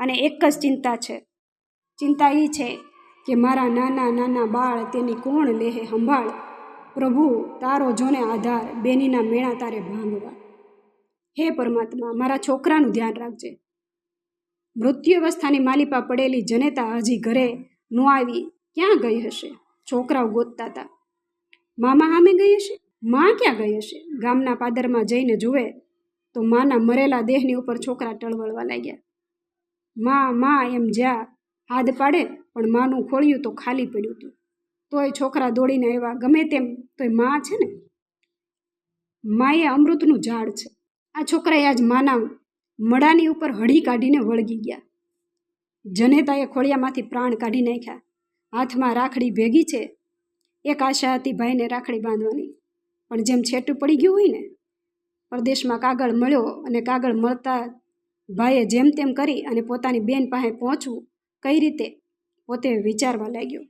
અને એક જ ચિંતા છે. ચિંતા એ છે કે મારા નાના નાના બાળ તેની કોણ લેહે સંભાળ? પ્રભુ, તારો જોને આધાર બેનીના મેણા તારે ભાંગવા. હે પરમાત્મા, મારા છોકરાનું ધ્યાન રાખજે. મૃત્યુ અવસ્થાની માલિપા પડેલી જનેતા હજી ઘરે ન આવી, ક્યાં ગઈ હશે? છોકરાઓ ગોતતા હતા મામા સામે ગઈ હશે? માં ક્યાં ગઈ હશે? ગામના પાદરમાં જઈને જુએ તો માના મરેલા દેહની ઉપર છોકરા ટળવળવા લાગ્યા. માં માં એમ જ્યાં હાથ પાડે, પણ માનું ખોળ્યું તો ખાલી પડ્યું હતું તોય છોકરા દોડીને આવ્યા. ગમે તેમ તોયમાં છે ને? માએ અમૃતનું ઝાડ છે. આ છોકરાએ આજ માના મડાની ઉપર હળી કાઢીને વળગી ગયા. જનેતાએ ખોળિયામાંથી પ્રાણ કાઢી નાખ્યા. હાથમાં રાખડી ભેગી છે. એક આશા હતી ભાઈને રાખડી બાંધવાની. પણ જેમ છેટું પડી ગયું હોય ને, પરદેશમાં કાગળ મળ્યો અને કાગળ મળતા ભાઈએ જેમ તેમ કરી અને પોતાની બેન પાસે પહોંચવું કઈ રીતે? પોતે વિચારવા લાગ્યો.